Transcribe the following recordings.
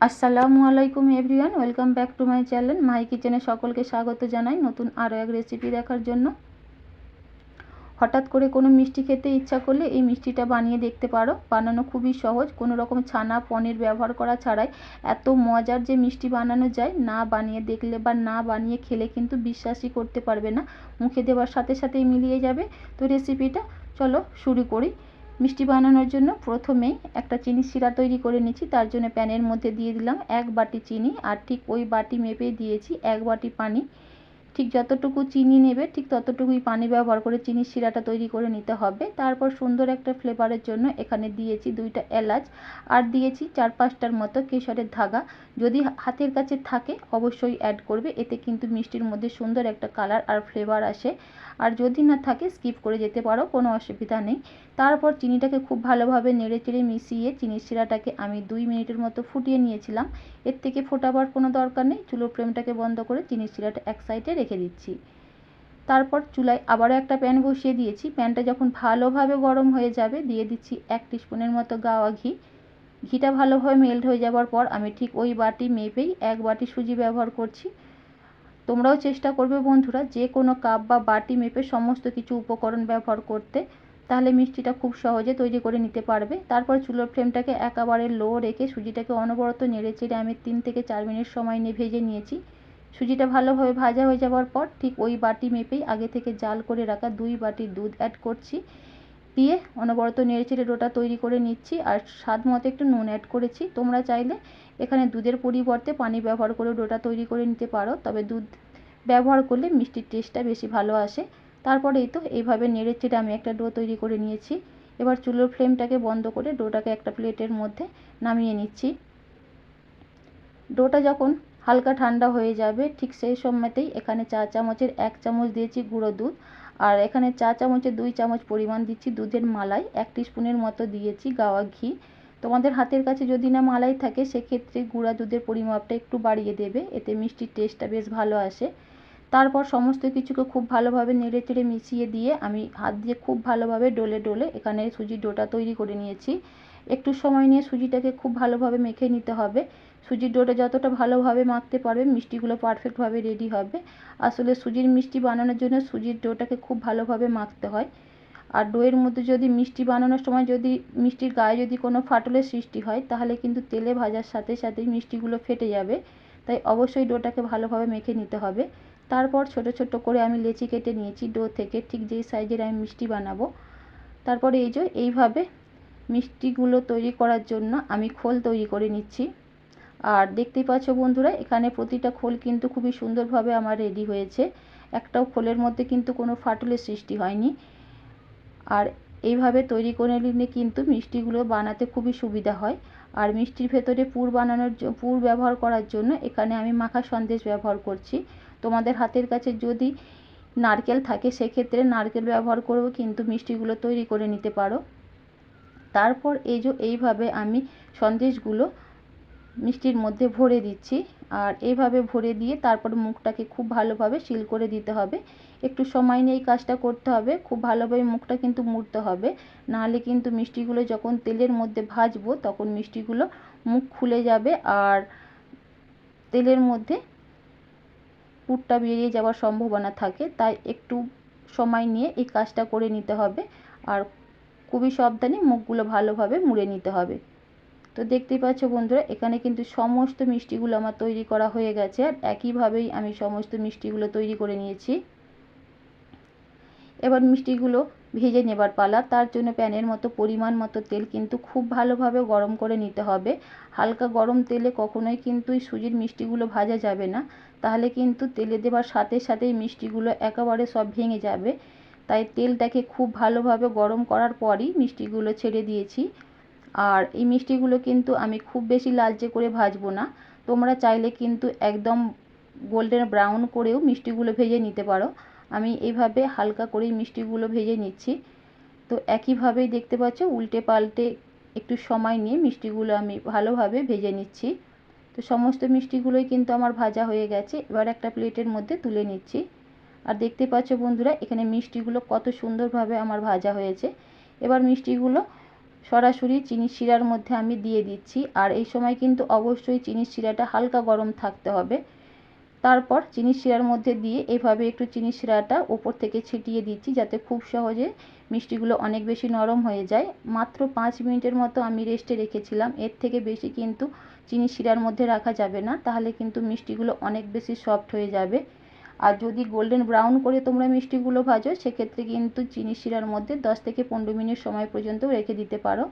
আসসালামু আলাইকুম everyone, welcome back to my channel. My কিচেনে সকলকে স্বাগত জানাই নতুন আরও এক রেসিপি দেখার জন্য। হঠাৎ করে কোনো মিষ্টি খেতে ইচ্ছা করলে এই মিষ্টিটা বানিয়ে দেখতে পারো। বানানো খুবই সহজ, কোনো রকম ছানা, পনির ব্যবহার করা ছাড়াই এত মজার যে মিষ্টি বানানো যায়, না বানিয়ে দেখলে বা না বানিয়ে খেলে কিন্তু বিশ্বাসই করতে পারবে না। মুখে দেওয়ার সাথে সাথেই মিলিয়ে যাবে। তো রেসিপিটা চলো শুরু করি। মিষ্টি বানানোর জন্য প্রথমেই একটা চিনি শিরা তৈরি করে নিচ্ছি তার জন্য প্যানের মধ্যে দিয়ে দিলাম এক বাটি চিনি আর ঠিক ওই বাটি মেপে দিয়েছি এক বাটি পানি। ঠিক যতটুকু চিনি নেবে, ঠিক ততটুকুই পানি ব্যবহার করে চিনির শিরাটা তৈরি করে নিতে হবে। তারপর সুন্দর একটা ফ্লেভারের জন্য এখানে দিয়েছি দুইটা এলাচ আর দিয়েছি চার পাঁচটার মতো কেশরের ধাগা। যদি হাতের কাছে থাকে অবশ্যই অ্যাড করবে, এতে কিন্তু মিষ্টির মধ্যে সুন্দর একটা কালার আর ফ্লেভার আসে। আর যদি না থাকে স্কিপ করে যেতে পারো, কোনো অসুবিধা নেই। তারপর চিনিটাকে খুব ভালোভাবে নেড়ে চেড়ে মিশিয়ে চিনির শিরাটাকে আমি দুই মিনিটের মতো ফুটিয়ে নিয়েছিলাম। এর থেকে ফোটাবার কোনো দরকার নেই চুলো ফ্লেমটাকে বন্ধ করে চিনির শিরাটা এক সাইডে রেখে দিচ্ছি। তারপর চুলায় আবারও একটা প্যান বসিয়ে দিয়েছি। প্যানটা যখন ভালোভাবে গরম হয়ে যাবে, দিয়ে দিচ্ছি এক স্পুনের মতো গাওয়া ঘি। ঘিটা ভালোভাবে মেল্ট হয়ে যাওয়ার পর আমি ঠিক ওই বাটি মেপেই এক বাটি সুজি ব্যবহার করছি। তোমরাও চেষ্টা করবে বন্ধুরা, যে কোনো কাপ বা বাটি মেপে সমস্ত কিছু উপকরণ ব্যবহার করতে। তাহলে মিষ্টিটা খুব সহজে তৈরি করে নিতে পারবে। তারপর চুলোর ফ্লেমটাকে একেবারে লো রেখে সুজিটাকে অনবরত নেড়ে চেড়ে আমি তিন থেকে চার মিনিট সময় নিয়ে ভেজে নিয়েছি। সুজিটা ভালোভাবে ভাজা হয়ে যাওয়ার পর ঠিক ওই বাটি মেপেই আগে থেকে জাল করে রাখা দুই বাটি দুধ অ্যাড করছি। দিয়ে অনবরত নেড়েচেড়ে ডোটা তৈরি করে নিচ্ছি আর স্বাদ মতো একটু নুন অ্যাড করেছি। তোমরা চাইলে এখানে দুধের পরিবর্তে পানি ব্যবহার করে ডোটা তৈরি করে নিতে পারো, তবে দুধ ব্যবহার করলে মিষ্টির টেস্টটা বেশি ভালো আসে। তারপরে এই তো এইভাবে নেড়ে চেড়ে আমি একটা ডো তৈরি করে নিয়েছি। এবার চুলোর ফ্লেমটাকে বন্ধ করে ডোটাকে একটা প্লেটের মধ্যে নামিয়ে নিচ্ছি। ডোটা যখন হালকা ঠান্ডা হয়ে যাবে, ঠিক সেই সময়তেই এখানে চা চামচের এক চামচ দিয়েছি গুঁড়ো দুধ। আর এখানে চা চামচের দুই চামচ পরিমাণ দিচ্ছি দুধের মালাই, এক স্পুনের মতো দিয়েছি গাওয়া ঘি। তোমাদের হাতের কাছে যদি না মালাই থাকে, সেক্ষেত্রে গুঁড়া দুধের পরিমাপটা একটু বাড়িয়ে দেবে, এতে মিষ্টির টেস্টটা বেশ ভালো আসে। তারপর সমস্ত কিছুকে খুব ভালোভাবে নেড়ে চেড়ে মিশিয়ে দিয়ে আমি হাত দিয়ে খুব ভালোভাবে ডলে ডলে এখানে সুজির ডোটা তৈরি করে নিয়েছি। একটু সময় নিয়ে সুজিটাকে খুব ভালোভাবে মেখে নিতে হবে। সুজির ডোটা যতটা ভালোভাবে মাখতে পারবে, মিষ্টিগুলো পারফেক্টভাবে রেডি হবে। আসলে সুজির মিষ্টি বানানোর জন্য সুজির ডোটাকে খুব ভালোভাবে মাখতে হয়। আর ডোয়ের মধ্যে যদি মিষ্টি বানানোর সময় যদি মিষ্টির গায়ে যদি কোনো ফাটলের সৃষ্টি হয়, তাহলে কিন্তু তেলে ভাজার সাথে সাথেই মিষ্টিগুলো ফেটে যাবে। তাই অবশ্যই ডোটাকে ভালোভাবে মেখে নিতে হবে। তারপর ছোট ছোট করে আমি লেচি কেটে নিয়েছি ডো থেকে, ঠিক যেই সাইজের আমি মিষ্টি বানাবো। তারপরে এই যে, এইভাবে মিষ্টিগুলো তৈরি করার জন্য আমি খোল তৈরি করে নিচ্ছি। আর দেখতেই পাচ্ছ বন্ধুরা, এখানে প্রতিটা খোল কিন্তু খুবই সুন্দরভাবে আমার রেডি হয়েছে। একটাও খোলের মধ্যে কিন্তু কোনো ফাটলের সৃষ্টি হয়নি। আর এইভাবে তৈরি করে নিলে কিন্তু মিষ্টিগুলো বানাতে খুবই সুবিধা হয়। আর মিষ্টির ভেতরে পুর বানানোর পুর ব্যবহার করার জন্য এখানে আমি মাখা সন্দেশ ব্যবহার করছি। তোমাদের হাতের কাছে যদি নারকেল থাকে, সেক্ষেত্রে নারকেল ব্যবহার করেও কিন্তু মিষ্টিগুলো তৈরি করে নিতে পারো। তারপর এই যে এইভাবে আমি সন্দেশগুলো মিষ্টির মধ্যে ভরে দিচ্ছি। আর এইভাবে ভরে দিয়ে তারপর মুখটাকে খুব ভালোভাবে সিল করে দিতে হবে। একটু সময় নিয়ে এই কাজটা করতে হবে। খুব ভালোভাবে মুখটা কিন্তু মুড়তে হবে। নাহলে কিন্তু মিষ্টিগুলো যখন তেলের মধ্যে ভাজবো তখন মিষ্টিগুলো মুখ খুলে যাবে আর তেলের মধ্যে পুরটা বেরিয়ে যাওয়ার সম্ভাবনা থাকে। তাই একটু সময় নিয়ে এই কাজটা করে নিতে হবে। আর খুবই সাবধানে মুখগুলো ভালোভাবে মুড়ে নিতে হবে। তো দেখতেই পাচ্ছ বন্ধুরা, এখানে কিন্তু সমস্ত মিষ্টিগুলো আমার তৈরি করা হয়ে গেছে আর একইভাবেই আমি সমস্ত মিষ্টিগুলো তৈরি করে নিয়েছি। এবার মিষ্টিগুলো ভেজে নেবার পালা, তার জন্য প্যানের মতো পরিমাণ মতো তেল কিন্তু খুব ভালোভাবে গরম করে নিতে হবে। হালকা গরম তেলে কখনোই কিন্তু সুজির মিষ্টিগুলো ভাজা যাবে না, তাহলে কিন্তু তেলে দেওয়ার সাথে সাথেই মিষ্টিগুলো একেবারে সব ভেঙে যাবে। তাই তেলটাকে খুব ভালোভাবে গরম করার পরই মিষ্টিগুলো ছেড়ে দিয়েছি। আর এই মিষ্টিগুলো কিন্তু আমি খুব বেশি লালচে করে ভাজবো না। তোমরা চাইলে কিন্তু একদম গোল্ডেন ব্রাউন করেও মিষ্টিগুলো ভেজে নিতে পারো। আমি এইভাবে হালকা করেই মিষ্টিগুলো ভেজে নিচ্ছি। তো একইভাবেই দেখতে পাচ্ছ উল্টে পাল্টে একটু সময় নিয়ে মিষ্টিগুলো আমি ভালোভাবে ভেজে নিচ্ছি। তো সমস্ত মিষ্টিগুলোই কিন্তু আমার ভাজা হয়ে গেছে। এবার একটা প্লেটের মধ্যে তুলে নিচ্ছি। আর দেখতে পাচ্ছ বন্ধুরা, এখানে মিষ্টিগুলো কত সুন্দরভাবে আমার ভাজা হয়েছে। এবার মিষ্টিগুলো সরাসরি চিনির শিরার মধ্যে আমি দিয়ে দিচ্ছি। আর এই সময় কিন্তু অবশ্যই চিনির শিরাটা হালকা গরম থাকতে হবে। তারপর চিনির শিরার মধ্যে দিয়ে এভাবে একটু চিনির শিরাটা ওপর থেকে ছিটিয়ে দিচ্ছি, যাতে খুব সহজে মিষ্টিগুলো অনেক বেশি নরম হয়ে যায়। মাত্র পাঁচ মিনিটের মতো আমি রেস্টে রেখেছিলাম। এর থেকে বেশি কিন্তু চিনি শিরার মধ্যে রাখা যাবে না, তাহলে কিন্তু মিষ্টিগুলো অনেক বেশি সফট হয়ে যাবে। আর যদি গোল্ডেন ব্রাউন করে তোমরা মিষ্টিগুলো ভাজো, সেক্ষেত্রে কিন্তু চিনি শিরার মধ্যে দশ থেকে পনেরো মিনিট সময় পর্যন্ত রেখে দিতে পারো।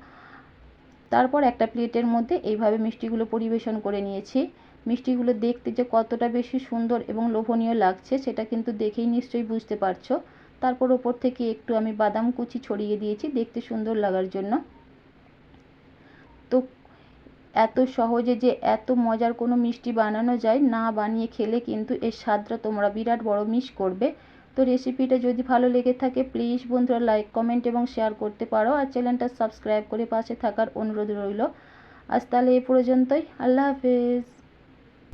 তারপর একটা প্লেটের মধ্যে এইভাবে মিষ্টিগুলো পরিবেশন করে নিয়েছি। মিষ্টিগুলো দেখতে যে কতটা বেশি সুন্দর এবং লোভনীয় লাগছে, সেটা কিন্তু দেখেই নিশ্চয়ই বুঝতে পারছ। তারপর ওপর থেকে একটু আমি বাদাম কুচি ছড়িয়ে দিয়েছি, দেখতে সুন্দর লাগার জন্য। তো এত সহজে যে এত মজার কোনো মিষ্টি বানানো যায়, না বানিয়ে খেলে কিন্তু এর স্বাদটা তোমরা বিরাট বড় মিস করবে। তো রেসিপিটা যদি ভালো লেগে থাকে প্লিজ বন্ধুরা লাইক কমেন্ট এবং শেয়ার করতে পারো আর চ্যানেলটা সাবস্ক্রাইব করে পাশে থাকার অনুরোধ রইল। আজ তাহলে এ পর্যন্তই। আল্লাহ হাফেজ।